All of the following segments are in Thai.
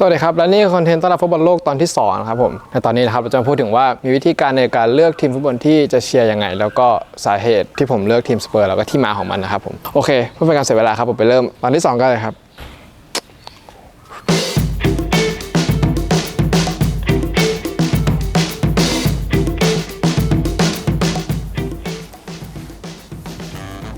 สวัสดีครับ และนี่คือคอนเทนต์ต้อนรับฟุตบอลโลกตอนที่2นะครับผมในตอนนี้นะครับเราจะพูดถึงว่ามีวิธีการในการเลือกทีมฟุตบอลที่จะเชียร์ยังไง แล้วก็สาเหตุที่ผมเลือกทีมสเปอร์แล้วก็ที่มาของมันนะครับผมโอเคเพื่อเป็นการเสียเวลาครับผมไปเริ่มตอนที่ 2กันเลยครับ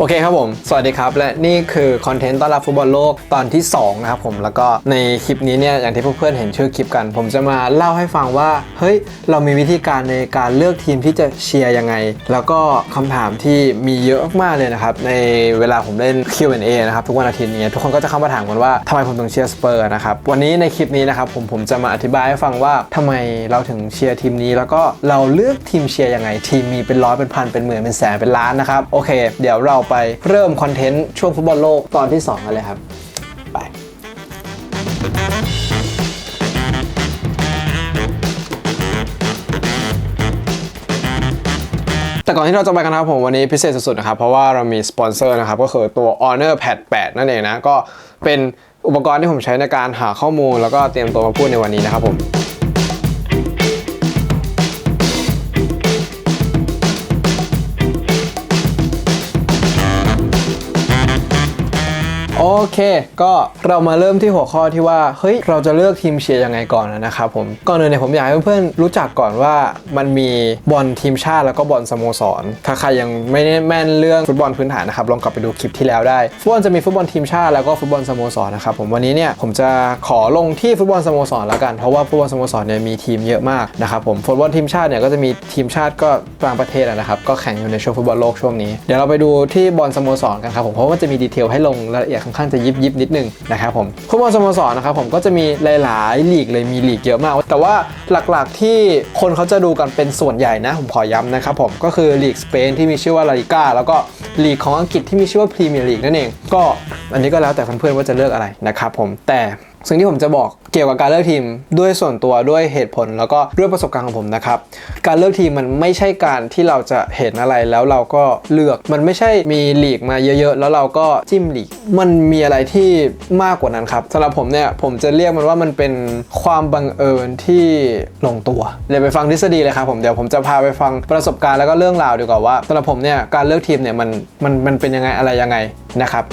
โอเคครับผม สวัสดีครับ และนี่คือคอนเทนต์ต้อนรับฟุตบอลโลกตอนที่2นะครับผมแล้วก็ในคลิปนี้เนี่ยอย่างที่เพื่อนๆเห็นชื่อคลิปกัน ผมจะมาเล่าให้ฟังว่าเฮ้ยเรามีวิธีการในการเลือกทีมที่จะเชียร์ยังไง แล้วก็คำถามที่มีเยอะมากเลยนะครับในเวลาผมเล่น Q&A นะครับทุกวันอาทิตย์นี้ทุกคนก็จะเข้ามาถามกันว่าทำไมผมถึงเชียร์สเปอร์นะครับวันนี้ในคลิปนี้นะครับผมผมจะมาอธิบายให้ฟังว่าทำไมเราถึงเชียร์ทีมนี้ แล้วก็เราเลือกทีมเชียร์ยังไงทีมมีเป็นร้อยเป็นพันเป็นหมื่นเป็นแสนเป็นล้านนะครับโอเค เดี๋ยวเราไปเริ่มคอนเทนต์ช่วงฟุตบอลโลกตอนที่ 2 กันเลยครับ ไปแต่ก่อนที่เราจะไปกันนะครับผมวันนี้พิเศษสุดๆนะครับ เพราะว่าเรามีสปอนเซอร์นะครับ ก็คือตัว Honor Pad 8 นั่นเองนะ ก็เป็นอุปกรณ์ที่ผมใช้ในการหาข้อมูล แล้วก็เตรียมตัวมาพูดในวันนี้นะครับผม โอเค ก็เรามาเริ่มที่หัวข้อที่ว่าเฮ้ยเราจะเลือกทีมเชียร์ยังไงก่อนนะครับผมก่อนอื่นเนี่ยผมอยากให้เพื่อนๆรู้จักก่อนว่ามันมีบอลทีมชาติแล้วก็บอลสโมสรถ้าใครยังไม่แม่นเรื่องฟุตบอลพื้นฐานนะครับลองกลับไปดูคลิปที่แล้วได้ฟุตบอลจะมีฟุตบอลทีมชาติแล้วก็ฟุตบอลสโมสรนะครับผมวันนี้เนี่ยผมจะขอลงที่ฟุตบอลสโมสรแล้วกันเพราะว่าฟุตบอลสโมสรเนี่ยมีทีมเยอะมากนะครับผมฟุตบอลทีมชาติเนี่ยก็จะมีทีมชาติก็บางประเทศนะครับก็แข่งอยู่ในช่วงฟุตบอลโลกช่วงนี้เดี๋ยวเราไปดูที่บอลสโมสรกันครับผมเพราะว่าจะมีดีเทลให้ลงรายละเอียดค่อนข้างจะยิบยิบนิดนึงนะครับผมฟุตบอลสโมสรนะครับผมก็จะมีหลายๆลีกเลยมีลีกเยอะมาก แต่ว่าหลักๆที่คนเขาจะดูกันเป็นส่วนใหญ่นะ ผมขอย้ำนะครับผมก็คือลีกสเปนที่มีชื่อว่าลาลิก้าแล้วก็ลีกของอังกฤษที่มีชื่อว่าพรีเมียร์ลีกนั่นเองก็อันนี้ก็แล้วแต่เพื่อนๆว่าจะเลือกอะไรนะครับผมแต่ สิ่งที่ผมจะบอกเกี่ยวกับการเลือกทีมด้วยส่วนตัวด้วยเหตุผล แล้วก็ด้วยประสบการณ์ของผมนะครับ การเลือกทีมมันไม่ใช่การที่เราจะเห็นอะไรแล้วเราก็เลือกมันไม่ใช่มีหลีกมาเยอะๆ แล้วเราก็จิ้มหลีก มันมีอะไรที่มากกว่านั้นครับสำหรับผมเนี่ยผมจะเรียกมันว่ามันเป็นความบังเอิญที่ลงตัวเดี๋ยวไปฟังทฤษฎีเลยครับผมเดี๋ยวผมจะพาไปฟังประสบการณ์แล้วก็เรื่องราวดีกว่าว่าสำหรับผมเนี่ยการเลือกทีมเนี่ยมันมันมันเป็นยังไงอะไรยังไงนะครับ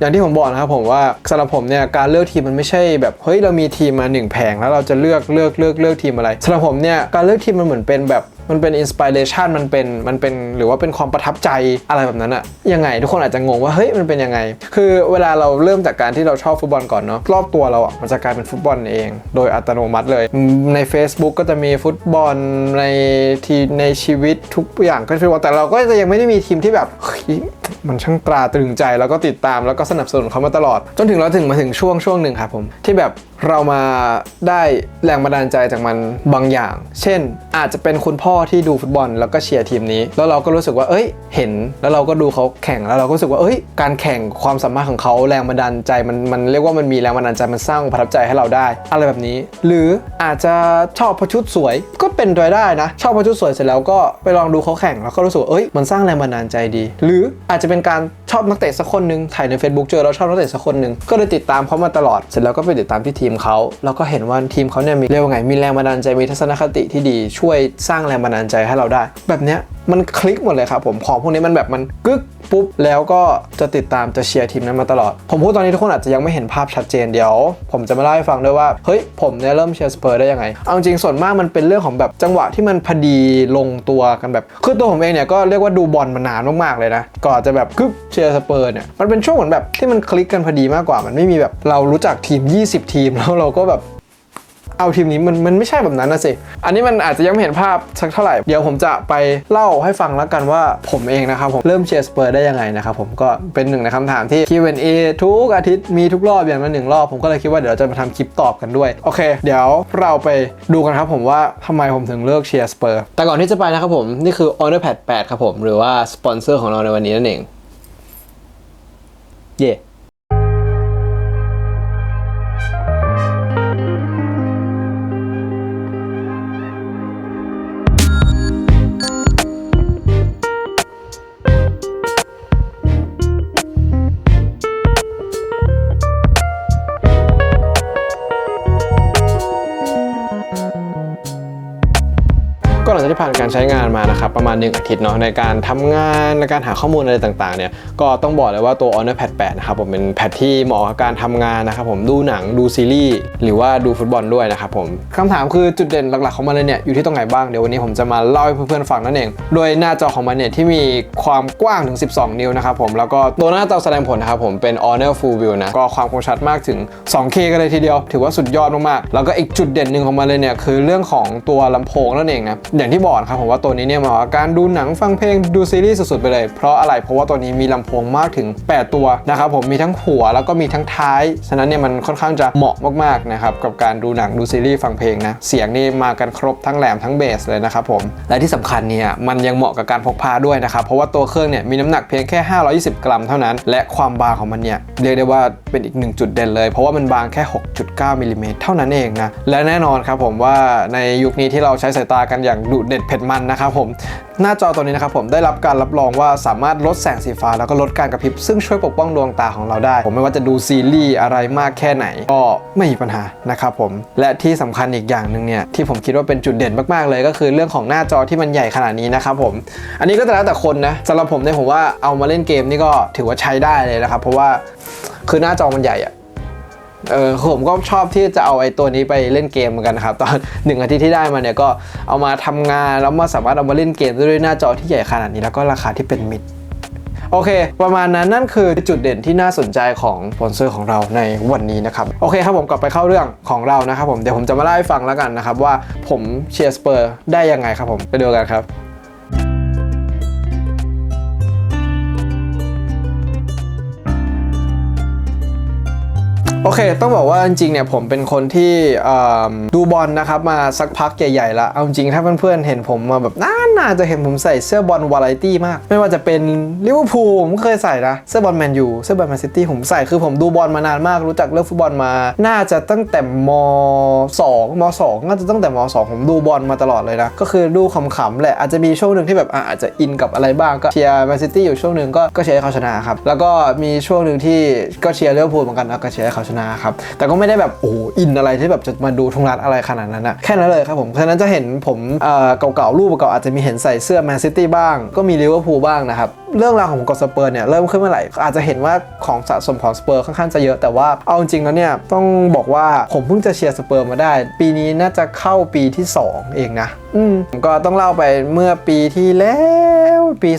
อย่างที่ผมบอกนะครับผมว่าสำหรับผมเนี่ยการเลือกทีมมันไม่ใช่แบบเฮ้ยเรามีทีมมาหนึ่งแผงแล้วเราจะเลือกเลือกเลือกเลือกทีมอะไรสำหรับผมเนี่ยการเลือกทีมมันเหมือนเป็นแบบมันเป็นอินสปิเรชันมันเป็นมันเป็นหรือว่าเป็นความประทับใจอะไรแบบนั้นอะยังไง ทุกคนอาจจะงงว่าเฮ้ยมันเป็นยังไง คือเวลาเราเริ่มจากการที่เราชอบฟุตบอลก่อนเนาะรอบตัวเราอะมันจะกลายเป็นฟุตบอลเอง โดยอัตโนมัติเลย ใน Facebook ก็จะมีฟุตบอลในทีในชีวิตทุกอย่างก็คือว่าแต่เราก็จะยังไม่ได้มีทีมที่แบบ มันช่างตราตรึงใจแล้วก็ติดตามแล้วก็สนับสนุนเขามาตลอด จนถึงเราถึงมาถึงช่วงช่วงหนึ่งครับผมที่แบบเรามาได้แรงบันดาลใจจากมันบางอย่าง เช่น อาจจะเป็นคุณพ่อที่ดูฟุตบอล แล้วก็เชียร์ทีมนี้ แล้วเราก็รู้สึกว่า เอ้ย เห็น แล้วเราก็ดูเขาแข่ง แล้วเราก็รู้สึกว่า เอ้ย การแข่งความสามารถของเขาแรงบันดาลใจมัน มันเรียกว่ามันมีแรงบันดาลใจ มันสร้างประทับใจให้เราได้ อะไรแบบนี้ หรืออาจจะชอบเพราะชุดสวย ก็เป็นไปได้นะ ชอบเพราะชุดสวยเสร็จแล้วก็ไปลองดูเขาแข่ง แล้วก็รู้สึกว่าเอ้ย มันสร้างแรงบันดาลใจดี หรืออาจจะเป็นการชอบนักเตะสักคนหนึ่งถ่ายใน Facebook เจอเราชอบนักเตะสักคนหนึ่งก็เลยติดตามเขามาตลอด เสร็จแล้วก็ไปติดตามที่ทีมเขาแล้วก็เห็นว่าทีมเขาเนี่ยมีเรียกว่าไงมีแรงบันดาลใจมีทัศนคติที่ดีช่วยสร้างแรงบันดาลใจให้เราได้ แบบเนี้ย มันคลิกหมดเลยครับผมของพวกนี้มันแบบมันกึกปุ๊บแล้วก็จะติดตามจะเชียร์ทีมนั้นมาตลอด ผมพูดตอนนี้ทุกคนอาจจะยังไม่เห็นภาพชัดเจนเดี๋ยว ผมจะมาเล่าให้ฟังด้วยว่าเฮ้ยผมเนี่ยเริ่มเชียร์สเปอร์ได้ยังไง เอาจริงส่วนมากมันเป็นเรื่องของแบบจังหวะที่มันพอดีลงตัวกันแบบ คือตัวผมเองเนี่ยก็เรียกว่าดูบอลมานานมากๆเลยนะก่อนจะแบบกึ๊บเชียร์สเปอร์เนี่ยมันเป็นช่วงเหมือนแบบที่มันคลิกกันพอดีมากกว่ามันไม่มีแบบเรารู้จักทีม 20 ทีมแล้วเราก็แบบ เอาทีมนี้มันมันไม่ใช่แบบนั้นนะสิ อันนี้มันอาจจะยังไม่เห็นภาพสักเท่าไหร่ เดี๋ยวผมจะไปเล่าให้ฟังแล้วกันว่าผมเองนะครับผมเริ่มเชียร์สเปอร์ได้ยังไงนะครับผมก็เป็นหนึ่งในคำถามที่ Q&A ทุกอาทิตย์มีทุกรอบอย่างละหนึ่งรอบ ผมก็เลยคิดว่าเดี๋ยวเราจะมาทำคลิปตอบกันด้วย โอเค เดี๋ยวเราไปดูกันครับผมว่าทำไมผมถึงเลือกเชียร์สเปอร์แต่ก่อนที่จะไปนะครับผมนี่คือ Honor Pad 8ครับผมหรือว่าสปอนเซอร์ของเราในวันนี้นั่นเองเย่ก มานะครับประมาณ 1 อาทิตย์เนาะในการทำงานในการหาข้อมูลอะไรต่างๆเนี่ยก็ต้องบอกเลยว่าตัว Honor Pad 8นะครับผมเป็นแพดที่เหมาะกับการทำงานนะครับผมดูหนังดูซีรีส์หรือว่าดูฟุตบอลด้วยนะครับผมคำถามคือจุดเด่นหลักๆของมันเลยเนี่ยอยู่ที่ตรงไหนบ้างเดี๋ยววันนี้ผมจะมาเล่าให้เพื่อนๆฟังนั่นเอง โดยหน้าจอของมันเนี่ยที่มีความกว้างถึง 12 นิ้วนะครับผมแล้วก็ตัวหน้าจอแสดงผลนะครับผมเป็น Honor Full View นะก็ความคมชัดมากถึง 2K กันเลยทีเดียว ถือว่าสุดยอดมากๆแล้วก็อีกจุดเด่นหนึ่งของมันเลยเนี่ยคือเรื่องของตัวลำโพงนั่นเองนะอย่างที่บอกครับผมว่าตัวนี้เนี่ยเหมาะกับการดูหนังฟังเพลงดูซีรีส์สุดๆไปเลย เพราะอะไรเพราะว่าตัวนี้มีลำโพงมากถึง 8 ตัวนะครับผมมีทั้งหัวแล้วก็มีทั้งท้ายฉะนั้นเนี่ยมันค่อนข้างจะเหมาะมากๆนะครับกับการดูหนังดูซีรีส์ฟังเพลงนะเสียงนี่มากันครบทั้งแหลมทั้งเบสเลยนะครับผมและที่สำคัญเนี่ยมันยังเหมาะกับการพกพาด้วยนะครับเพราะว่าตัวเครื่องเนี่ยมีน้ำหนักเพียงแค่ 520 กรัมเท่านั้น และความบางของมันเนี่ยเรียกได้ว่าเป็นอีกหนึ่งจุดเด่นเลย เพราะว่ามันบางแค่ 6.9มิลลิเมตรเท่านั้นเองนะและแน่นอนครับผมว่าในยุคนี้ที่เราใช้สายตากันอย่างดุเด็ดเผ็ดมันนะครับผม หน้าจอตัวนี้นะครับผมได้รับการรับรองว่าสามารถลดแสงสีฟ้าแล้วก็ลดการกระพริบ ซึ่งช่วยปกป้องดวงตาของเราได้ ผมไม่ว่าจะดูซีรีส์อะไรมากแค่ไหน ก็ไม่มีปัญหานะครับผม และที่สำคัญอีกอย่างหนึ่งเนี่ยที่ผมคิดว่าเป็นจุดเด่นมากๆเลย ก็คือเรื่องของหน้าจอที่มันใหญ่ขนาดนี้นะครับผม อันนี้ก็แล้วแต่คนนะสำหรับผมเนี่ยผมว่าเอามาเล่นเกมนี่ก็ถือว่าใช้ได้เลยนะครับเพราะว่าคือหน้าจอมันใหญ่อะ เออผมก็ชอบที่จะเอาไอ้ตัวนี้ไปเล่นเกมเหมือนกันครับ ตอนหนึ่งอาทิตย์ที่ได้มาเนี่ยก็เอามาทำงานแล้วมาสามารถเอามาเล่นเกมด้วยหน้าจอที่ใหญ่ขนาดนี้แล้วก็ราคาที่เป็นมิตรโอเค ประมาณนั้นนั่นคือจุดเด่นที่น่าสนใจของสปอนเซอร์ของเราในวันนี้นะครับโอเคครับผมกลับไปเข้าเรื่องของเรานะครับผมเดี๋ยวผมจะมาเล่าให้ฟังแล้วกันนะครับว่าผมเชียร์สเปอร์ได้ยังไงครับผมไปดูกันครับ โอเค ต้องบอกว่าจริงๆเนี่ยผมเป็นคนที่ดูบอลนะครับมาสักพักใหญ่ๆแล้วเอาจริงถ้าเพื่อนๆเห็นผมมาแบบนานๆจะเห็นผมใส่เสื้อบอลวาไรตี้มาก ไม่ว่าจะเป็นลิเวอร์พูลผมเคยใส่นะเสื้อบอลแมนยูเสื้อบอลแมนซิตี้ผมใส่คือผมดูบอลมานานมากรู้จักเรื่องฟุตบอลมา น่าจะตั้งแต่ม2ม2น่าจะตั้งแต่ม2ผมดูบอลมาตลอดเลยนะ ก็คือดูขำๆแหละอาจจะมีช่วงหนึ่งที่แบบอะอาจจะอินกับอะไรบ้างก็เชียร์แมนซิตี้อยู่ช่วงหนึ่งก็ก็เชียร์ให้เขาชนะครับแล้วก็มีช่วงหนึ่งที่ก็เชียร์ลิเวอร์พูลเหมือนกันนะก็เชียร์ให้เขาชนะครับ แต่ก็ไม่ได้แบบโอ้โหอินอะไรที่แบบจะมาดูทุกนัดอะไรขนาดนั้นนะแค่นั้นเลยครับผมฉะนั้นจะเห็นผมเอ่อเก่าๆรูปเก่าอาจจะมีเห็นใส่เสื้อแมนซิตี้บ้าง ก็มีลิเวอร์พูลบ้างนะครับเรื่องราวของกอสเปอร์เนี่ยเริ่มขึ้นเมื่อไหร่อาจจะเห็นว่าของสะสมของสเปอร์ค่อนข้างจะเยอะแต่ว่าเอาจริงแล้วเนี่ยต้องบอกว่าผมเพิ่งจะเชียร์สเปอร์มาได้ ปีนี้น่าจะเข้าปีที่ 2 เองนะ อืมก็ต้องเล่าไปเมื่อปีที่แล้วปี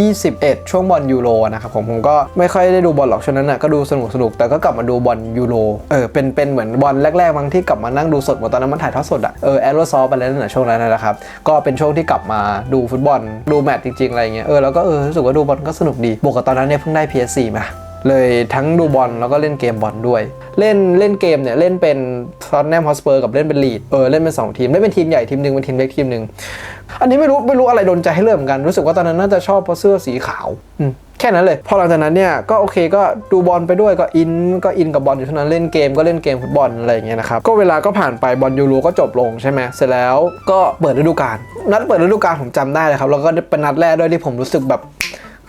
2021 ช่วงบอลยูโรนะครับผมผมก็ไม่ค่อยได้ดูบอลหรอกช่วงนั้นน่ะก็ดูสนุกสนุกแต่ก็กลับมาดูบอลยูโรเออเป็นเป็นเหมือนบอลแรกๆบางที่กลับมานั่งดูสดหมดตอนนั้นมันถ่ายทอดสดอะเออแอโรซอลไปแล้วน่ะช่วงนั้นนะครับก็เป็นช่วงที่กลับมาดูฟุตบอลดูแมตช์จริงๆอะไรเงี้ยเออแล้วก็เออรู้สึกว่าดูบอลก็สนุกดีบวกกับตอนนั้นเนี่ยเพิ่งได้ PS4 มา เลยทั้งดูบอลแล้วก็เล่นเกมบอลด้วย เล่นเล่นเกมเนี่ย เล่นเป็นทอตแนมฮอสเปอร์กับเล่นเป็นลีดเออเล่นเป็นสองทีมเล่นเป็นทีมใหญ่ทีมหนึ่งเป็นทีมเล็กทีมหนึ่งอันนี้ไม่รู้ไม่รู้อะไรโดนใจให้เริ่มเหมือนกันรู้สึกว่าตอนนั้นน่าจะชอบเพราะเสื้อสีขาวอืมแค่นั้นเลย พอหลังจากนั้นเนี่ยก็โอเคก็ดูบอลไปด้วยก็อินก็อินกับบอลอยู่เท่านั้นเล่นเกมก็เล่นเกมฟุตบอลอะไรอย่างเงี้ยนะครับก็เวลาก็ผ่านไปบอลยูโรก็จบลงใช่ไหมเสร็จแล้วก็เปิดฤดูกาลนัดเปิดฤดูกาลผมจำได้เลยครับแล้วก็เป็นนัดแรกด้วยที่ผมรู้สึกแบบ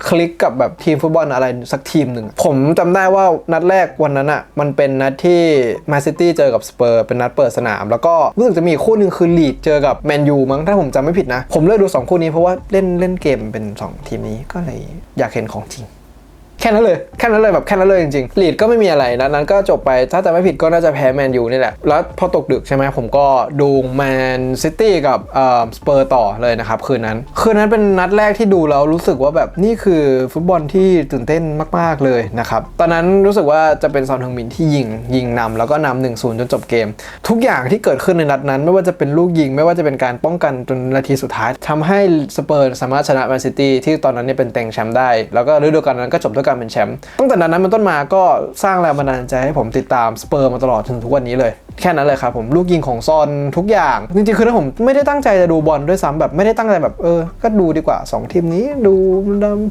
คลิกกับแบบทีมฟุตบอลอะไรสักทีมหนึ่ง ผมจำได้ว่านัดแรกวันนั้นอะ่ะ มันเป็นนัดที่แมนซิตี้เจอกับสเปอร์เป็นนัดเปิดสนาม แล้วก็รู้สึกจะมีคู่หนึ่งคือลีดเจอกับแมนยูมั้งถ้าผมจำไม่ผิดนะ ผมเลือกดู 2 คู่นี้เพราะว่าเล่นเล่นเกมเป็น 2 ทีมนี้ก็เลยอยากเห็นของจริง ค่นั้นเลยแค่นั้นเลยแบบแค่นั้นเลยจริงๆลีดก็ไม่มีอะไรนะนั้นก็จบไปถ้าจะไม่ผิดก็น่าจะแพ้แมนยูนี่แหละ แล้วพอตกดึกใช่ไหมผมก็ดูแมนซิตี้กับเอ่อสเปอร์ต่อเลยนะครับ คืนนั้น คืนนั้นเป็นนัดแรกที่ดูแล้วรู้สึกว่าแบบนี่คือฟุตบอลที่ตื่นเต้นมาก ๆเลยนะครับ ตอนนั้นรู้สึกว่าจะเป็นซอนทึงมินที่ยิงยิงนำแล้วก็นำหนึ่งศูนย์จนจบเกม ทุกอย่างที่เกิดขึ้นในนัดนั้น ไม่ว่าจะเป็นลูกยิง ไม่ว่าจะเป็นการป้องกันจนนาทีสุดท้ายทำให้สเปอร์สามารถชนะแมนซิตี้ที่ตอนนั้นเนี่ยเป็นเต็งแชมป์ได้แล้วก็ฤดูกาลนั้นก็จบด้วยการเป็นแชมป์ตั้งแต่นั้นเป็นต้นมาก็สร้างแรงบันดาลใจให้ผมติดตามสเปอร์มาตลอดถึงทุกวันนี้เลย แค่นั้นเลยครับผมลูกยิงของซอนทุกอย่าง จริงๆ คือถ้าผมไม่ได้ตั้งใจจะดูบอลด้วยซ้ำแบบไม่ได้ตั้งใจแบบเออ ก็ดูดีกว่า 2 ทีมนี้ดู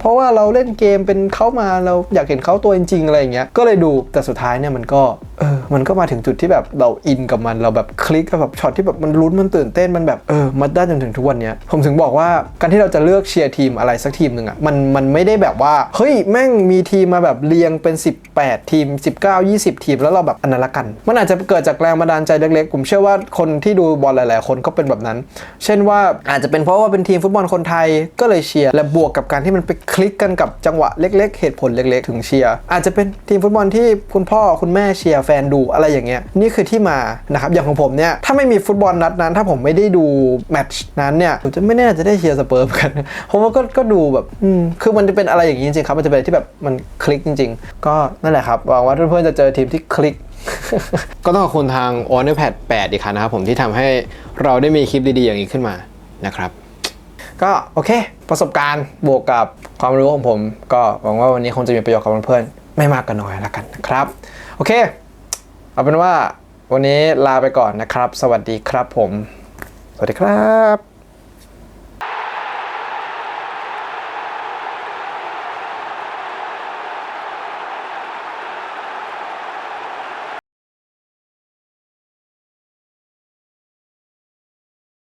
เพราะว่าเราเล่นเกมเป็นเขามาเราอยากเห็นเขาตัวจริงๆอะไรอย่างเงี้ยก็เลยดูแต่สุดท้ายเนี่ยมันก็เออมันก็มาถึงจุดที่แบบเราอินกับมันเราแบบคลิกกับแบบช็อตที่แบบมันลุ้นมันตื่นเต้นมันแบบเออมาได้จนถึงทุกวันเนี้ยผมถึงบอกว่าการที่เราจะเลือกเชียร์ทีมอะไรสักทีมหนึ่งอะ่ะมันมันไม่ได้แบบว่าเฮ้ยแม่งมีทีมมาแบบเรียงเป็น 18 ทีม 19 20 ทีมแล้วเราแบบอันนั้นละกัน มันอาจจะเกิดจากแรงบันดาลใจเล็กๆ ผมเชื่อว่าคนที่ดูบอลหลาย ๆ คนก็เป็นแบบนั้น เช่นว่าอาจจะเป็นเพราะว่าเป็นทีมฟุตบอลคนไทยก็เลยเชียร์ และบวกกับการที่มันไปคลิกกันกับจังหวะเล็ก ๆ เหตุผลเล็ก ๆ ถึงเชียร์ อาจจะเป็นทีมฟุตบอลที่คุณพ่อคุณแม่เชียร์แฟนดูอะไรอย่างเงี้ย นี่คือที่มานะครับ อย่างของผมเนี่ย ถ้าไม่มีฟุตบอลนัดนั้น ถ้าผมไม่ได้ดูแมตช์นั้นเนี่ย ผมจะไม่แน่จะได้เชียร์สเปอร์มกัน เพราะว่าก็ก็ดูแบบ อืม คือมันจะเป็นอะไรอย่างนี้จริงๆครับ มันจะเป็นที่แบบมันคลิกจริง ๆ ก็นั่นแหละครับ หวังว่าเพื่อนๆจะเจอทีมที่คลิก ก็ต้องขอบคุณทาง o n e r p a d 8 อีกครั้งนะครับผมที่ทำให้เราได้มีคลิปดีๆอย่างนี้ขึ้นมานะครับ ก็โอเค ประสบการณ์บวกกับความรู้ของผม ก็หวังว่าวันนี้คงจะมีประโยชน์กับเพื่อนๆไม่มากก็น้อยแล้วกันนะครับ โอเค เอาเป็นว่าวันนี้ลาไปก่อนนะครับ สวัสดีครับผม สวัสดีครับ